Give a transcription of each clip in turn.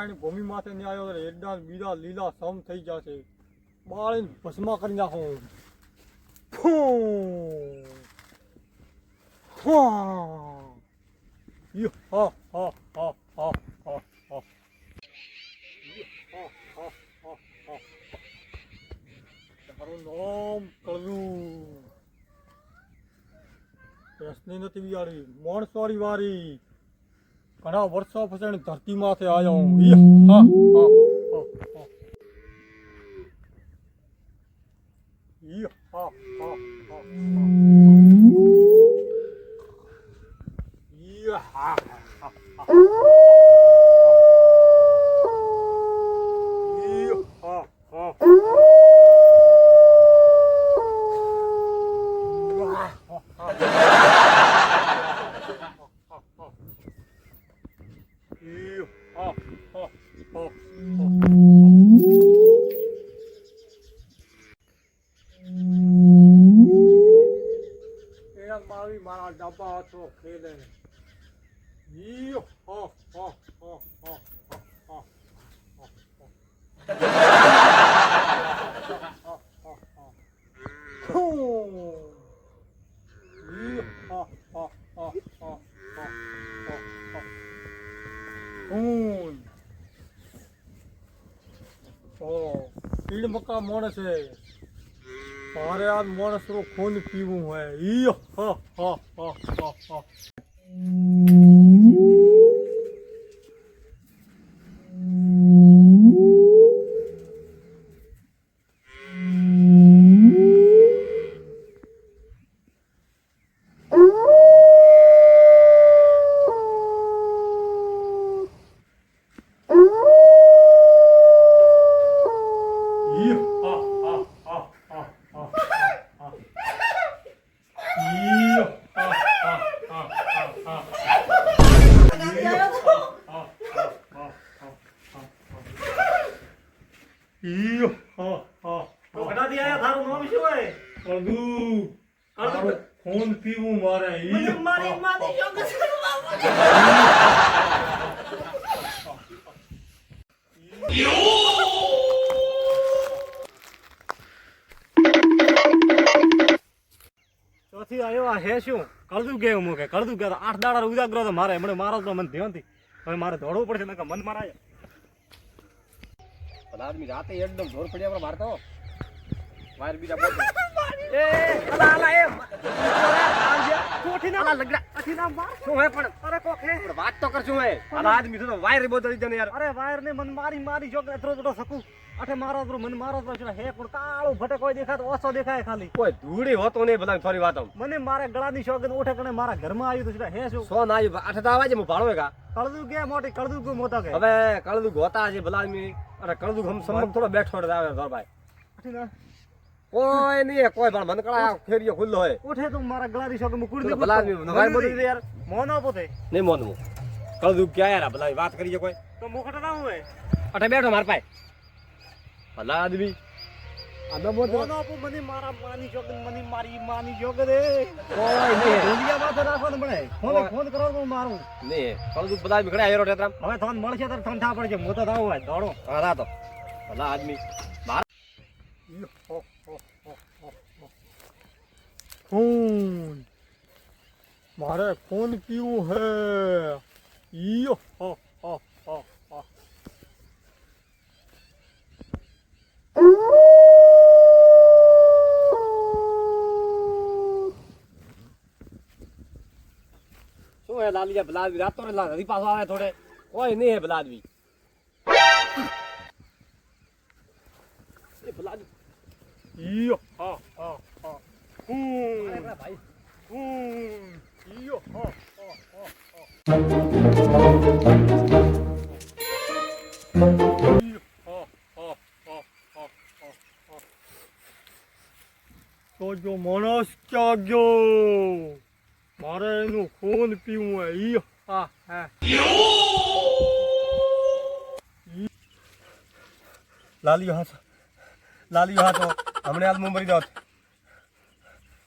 દાડાની ભૂમિ માથે ને આવ્યો એટલે એડા બીડા લીલા, સમ થઈ જશે બાળીને ભસ્મા કરી નાખો. હા. હા હા હા હા હા. મારું નામ કળદુ પ્રશ્ન નથી વિચારી મોણસવાળી વારી ઘણા વર્ષો પછી ધરતી માથે આવ્યો હું ઈ હા હા હા હા. ઈ હા મારી મારા ડબ્બા હતો ખેલે ઈ હા હા હા હા હા હા પીડ મકા માણસ છે મારે આ માણસનું ખૂન પીવું હોય ઈ હા હા હા હા. ચોથી આવ્યો આ હે શું? કરદું કે હું કે કરદું કે આઠ દાડા ઉદાગ્ર તો મારે. મને મારો તો મન ધ્યાનથી. હવે મારે દોડવું પડશે નકર મન મારાય. ભલા આદમી રાતે એકદમ જોર પડ્યા પર મારતો. વાયર બીજા એ અલા અલા એ કોઠી ના લગડા. અઠી ના માર. શું હે પણ? અરે હે પણ વાત તો કરશું હે. ભલા આદમી તો વાયર બોલ દઈ યાર. અરે વાયર ને મન મારી મારી જોક એથરો તો શકું. અઠે મારો તો મન મારો તો છે હે પણ કાળો ભટે કોઈ દેખાતો ઓછો દેખાય ખાલી. કોઈ ધૂળી હોતો નહીં ભલા ફરી વાત. મને મારે ગળાની શોખ ઉઠે કણે મારા ઘરમાં આવ્યું તો હે શું? સોન આવ્યું આઠ તો આવાજે હું ભાળો કા કળદું કે મોટી કળદુ કે મોટા કે? હવે કળદુ ગોતા છે ભલા અરે કળદું હમ થોડો બેઠો આવે ભાઈ કોઈ નહીં કોઈ પણ મને કળા ફેરિયો ખુલ્લો હોય. ઉઠે તો મારા ગળાની શોખ તો દે ભલા આદમી વાયર બોલ. યાર મોનો પોતે. નહીં મોનવું. દુ ક્યાં યાર ભલા વાત કરીએ કોઈ. તો મુખટ ના હોય. અઠે બેઠો માર પાય ભલા આદમી. આ બોલ મોનો આપો મને મારા માની શોખ મને મારી માની શોખ રે કોઈ નહીં. ઢોલિયા માથે રાખવાનું પડે ફોન કોઈ. ફોન કરો તો મારું. નહીં કળદું બધા આદમી ઘણા હેરો ટેતરામ હવે થોન મળશે તો ઠંડા પડશે મોટો થાવ હોય દોડો. હા રાતો. ભલા આદમી. હા. ખૂન મારે ફોન પીવું હે ઈયો હા હા હા હા શું હે લાલિયા ભલા આદમી રાતો રે લા- હજી પાછો આવે થોડે. કોઈ નહીં હે ભલા જો માણસ ક્યાં ગયો મારે એનું ખૂન પીવું હે ઈ હા હા. લાલિયો હાથ લાલિયો હાથ હમણે મું મરી જાત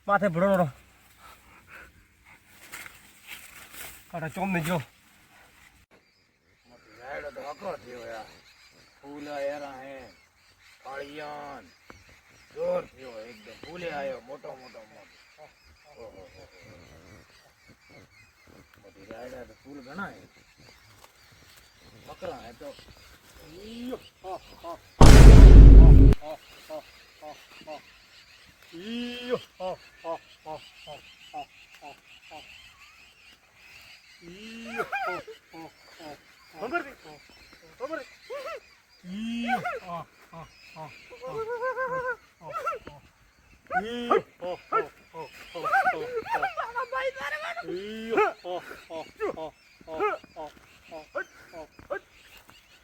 માથે ભડોડો અરે ચોમ ને જો. ફૂલા એરા હે. કાળિયાન જોર થયો એકદમ. ફૂલે આવ્યો મોટો મોટો મોટો. મોટી રાયડા તો ફૂલ ઘણા બકરા હે તો ઈયો, હા, હા, હા, હા, હા, હા. ઈયો, હા, હા, હા, હા, હા, હા, હા. ઈયો, હા, હા, હા, હા, ખબર નહીં. ખબર નહીં. ઈયો, હા, હા, હા, હા, હા, હા. ઈયો, હા, હા, હા, હા, હા. ઈયો, હા, હા, હા, હા, હા, હા, હા.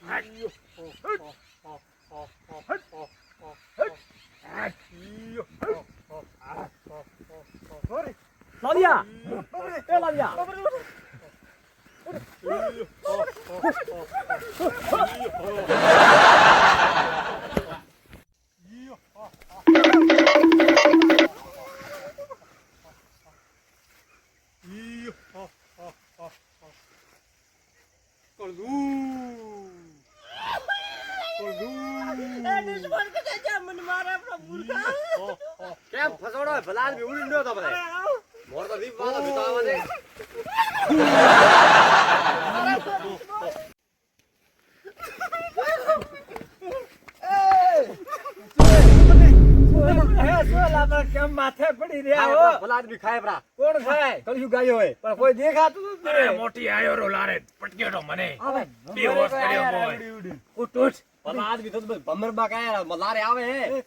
ઈયો, હા, હા, હા, હા, હા, હા, હા. ઈયો, હા, હા, હા, હા, હા, હા. લાલિયા એ લાલિયા ઈયો, હા, હા, હા, હા. ઈયો, હા. ઈયો, હા, ઈયો, હા, હા, હા, હા. કળદુ. કળદુ. ઈયો, હા, હા. કેમ ફસોડો ભલા આદમી ઉડી નો તો બધે મોર તો દીપ વાળો ભીતો આવા દે કેમ માથે પડી ભલા આદમી ખાય પરા કોણ ખાય? કલયુગ ગાયો હોય. પણ કોઈ દેખાતું જ અરે મોટી આયો રો લારે પટક્યો મને. બે કર્યો ભલા આદમી તો ભમરમાં કાયા મલારે આવે હે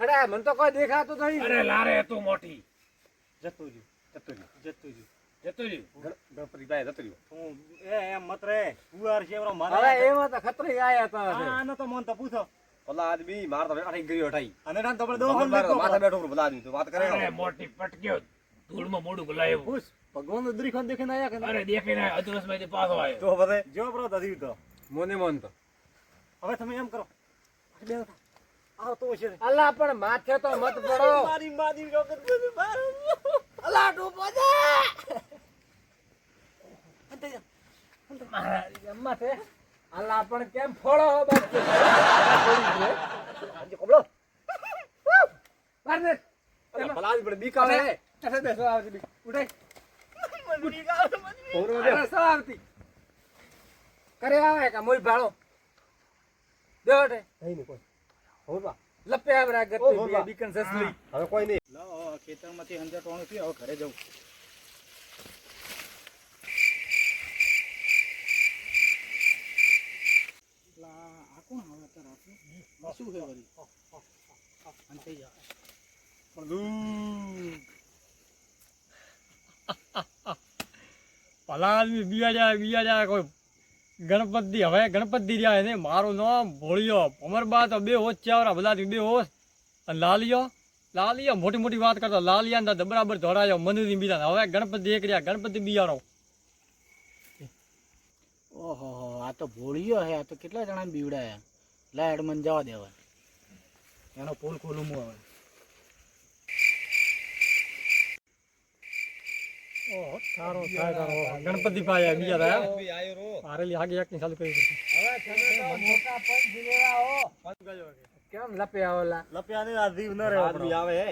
ખડા મને તો કોઈ દેખાતું નહીં. અરે લારે હતું મોટી. જતું રહ્યું. જતો રહ્યો. જતું રહ્યું. જતું રહ્યું. ગણ- ગણપતિ ભાઈ જતો રહ્યો. હું એ એમ મત રે. ફુવાર છે એવડો મારે હવે એમાં તો ખતરી આયા તા આનો તો મન તો પૂછો. ભલા આદમી માર તો અઠાઈ ગયો અઠાઈ અને ના તો દો તો માથે બેઠો ભલા આદમી તો વાત કરે અરે મોટી પટક્યો ધૂળમાં પૂછ ભગવાન દેખીને આયા કે અરે દેખીને અધરસમાંથી પાછો આવ્યો તો બધે જો બ્રો દધી તો મોને મોન તો. હવે તમે એમ કરો. બે આવો તો છે અલ્લા પણ માથે તો મત પડો. મારી મારી અલ્લા ડૂબો મારા માથે. અલ્લા પણ કેમ ફોડો હો બાપુ? આજે કોબળો માર દે. અરે ભલા આદમી પણ બીક આવે હે. બેસો આવતી બી. ઉઠાઈ ઓરો દે અરે આવતી કરે આવે કે મોઈ ભાળો. દે ઓટે નહીં નહીં કોઈ. હોવા લપે આવરા ઓ, બીકન સસલી. હવે કોઈ નહીં. ખેતરમાંથી હંજા ટોણું થયું હવે ઘરે જવું. ભલા આદમી બીજા જાય બીજા જાય કોઈ ગણપતિ, હવે ગણપતિ રહ્યા એને મારું નામ ભોળિયો. અમરબા તો બે હોશ આવરા ભલા બે હોશ. અને લાલિયો લાલિયો, મોટી મોટી વાત કરતો લાલિયા ને બરાબર ધોરાયો મંદિર બીજા હવે ગણપતિ એક રહ્યા, ગણપતિ બિયારો. ઓહો, આ તો ભોળિયો હે આ તો કેટલા જણા બીવડાયા? લાડ મન જવા દેવા એનો પોલ ખોલું હું હવે ઓહો સારો થાય તારો ગણપતિ પાયા બીજા રહ્યા હારેલી આગે એકની ચાલુ કરી દીધી. હવે તમે તો મોટા પંચ લેવા હો કેમ લપે આવેલા લપ્યા ને આ દીવ ન રહે આદમી આવે હે.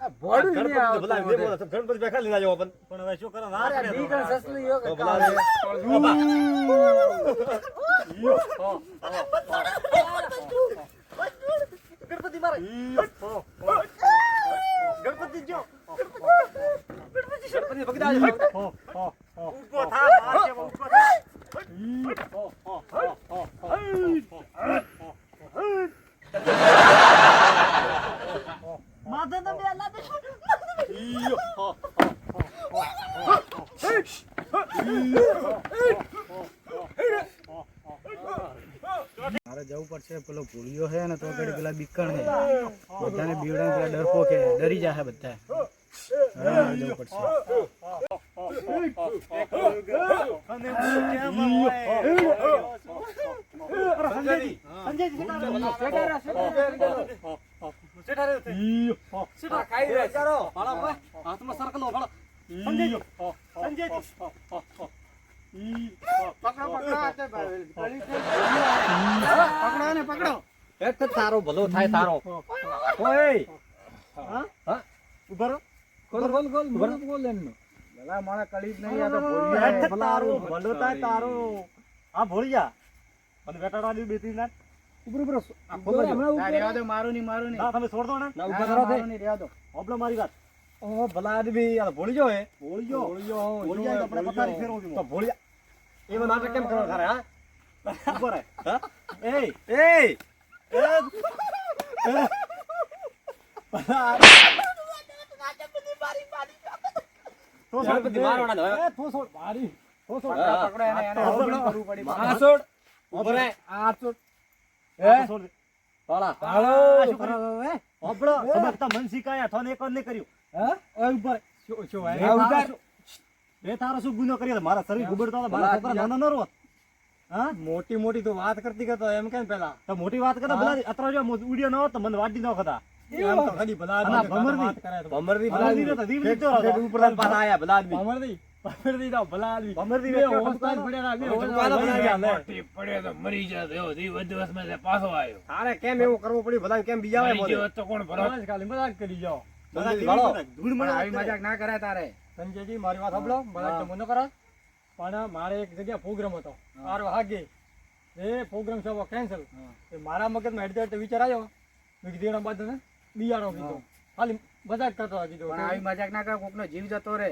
ગણપતિ ગણપતિ બેઠા પણ. પણ હવે શું કરો. ગણપતિ મારે ગણપતિ જો આજે ઊભો થા માર કે ઊભો થા તો બે લાદે મારે જવું પડશે પેલો ભૂલ્યો હે ને તો પેલા બીકણ હે બધાને બીવડા પેલા ડરપો કે ડરી જાહે બધા મારે જવું પડશે પકડો પકડો હાથે ભાઈ. ગળી છે. પકડો ને પકડો એ તો તારો ભલો થાય તારો ઊભા રહો. ખોલ ખોલ ખોલ બોલ બોલ એમનો. ભલા મારા કળી જ નહીં આ તો ભોળિયો. હેઠ ભલો થાય તારો આ ભોળિયા. મને બેટાડવા દે ઉપર ઉપર આ મારું નહીં મારું નહીં. તમે છોડ દો ને ના ના, કરો નહીં, રહેવા દો. હોભળો મારી વાત. ઓ ભલા આદમી આ ભોળિયો હે. ભોળિયો. ભોળિયો, ભોળિયા આપણે પથારી ફેરવવું તો ભોળિયા. એવા નાટક કેમ કરો તારે હા? ઊભો રહે. એય, એ તો છોડ. ગણપતિ મારવાના ને હવે. એ, તું છોડ. મારી. તું છોડ. હા. પકડો એને એને હા. હોબળું કરવું પડે. આ છોડ ઊભો રહે આ છોડ. આ છોડ. પાલા આ શું કર્યું? હોભળો, સમજતા મન શીખાયા, થોને એક નહીં કર્યું. ઓય ઊભો શું શું હે? તારો શું- તારો શું ગુનો કર્યો મારા શરીર ગુબડતો હતો, મારા છોકરા નાના ન રોત. મોટી મોટી તો વાત કરતી કરતો એમ કેમ પેલા તો મોટી વાત કરતા ભલા અત્યારે જો ઉડ્યો ન હોત તો મને વાટી ન ખતા કેમ એવું કરવું પડ્યું? ભલા? કેમ બીજા કરી જાઓ. મજાક ના કરાય તારે. સંજયજી મારી વાત સાંભળો. મજાક તો મને કરો. પણ મારે એક જગ્યા પ્રોગ્રામ હતો. મારો હાગે એ પ્રોગ્રામ છે કેન્સલ મારા મગજમાં હેડતો વિચાર આવ્યો. મેં કીધું બાદ ને બિયારો કીધો. ખાલી મજાક કરતો કીધો કીધું. પણ આવી મજાક ના કરો કોકનો જીવ જતો રહે.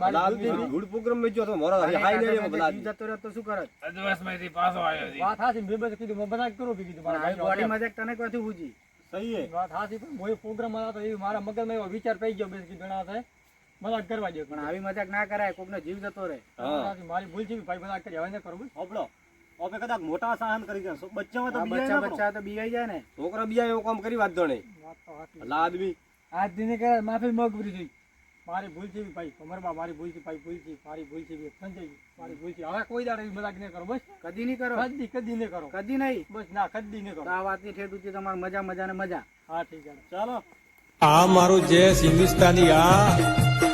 ભલા ધૂળ પ્રોગ્રામમાં ગયો તો મોરો હાઈ નહીં બલા જીવ જતો રહે તો શું કરે? દિવસમાંથી પાછો આવ્યો દી. વાત હાચી મે બસ કીધું મે મજાક કરો બી કીધું મારા બોડી મજાક તને કોથી પૂછી સહી હે. વાત હાસી પણ મોય પ્રોગ્રામ હતો એ મારા મગજમાં એવો વિચાર પઈ ગયો બેસ કીધું ના થાય મજાક કરવા દે પણ આવી મજાક ના કરાય કોકનો જીવ જતો રહે. મારી ભૂલ છે બી ભાઈ મજાક કરી હવે ને કરું બસ હવે કદાચ મોટા સહન કરી સો- બચ્ચામાં તો બચ્ચા ના બચ્ચા તો બીવાઈ જાય ને. છોકરા બીજા એવું કામ કરી વાત દો નહીં વાત તો હાચી. આદમી આજ દિને કે માફી માંગવી જોઈ મારી ભૂલ છે ભાઈ. કમરમાં મારી ભૂલ છે ભાઈ ભૂલ છે મારી ભૂલ છે બી સંજયજી મારી ભૂલ છે. હવે કોઈ દાડે મજાક નહીં કરો બસ. કદી નહીં કરો. કદી કદી નહીં કરો. કદી નહીં. બસ ના કદી નહીં કરો. આ વાતની ઠેઠ ઉતી તમારે મજા મજા ને મજા. હા ઠીક છે. ચાલો. આ મારું જય હિન્દુસ્તાની આ.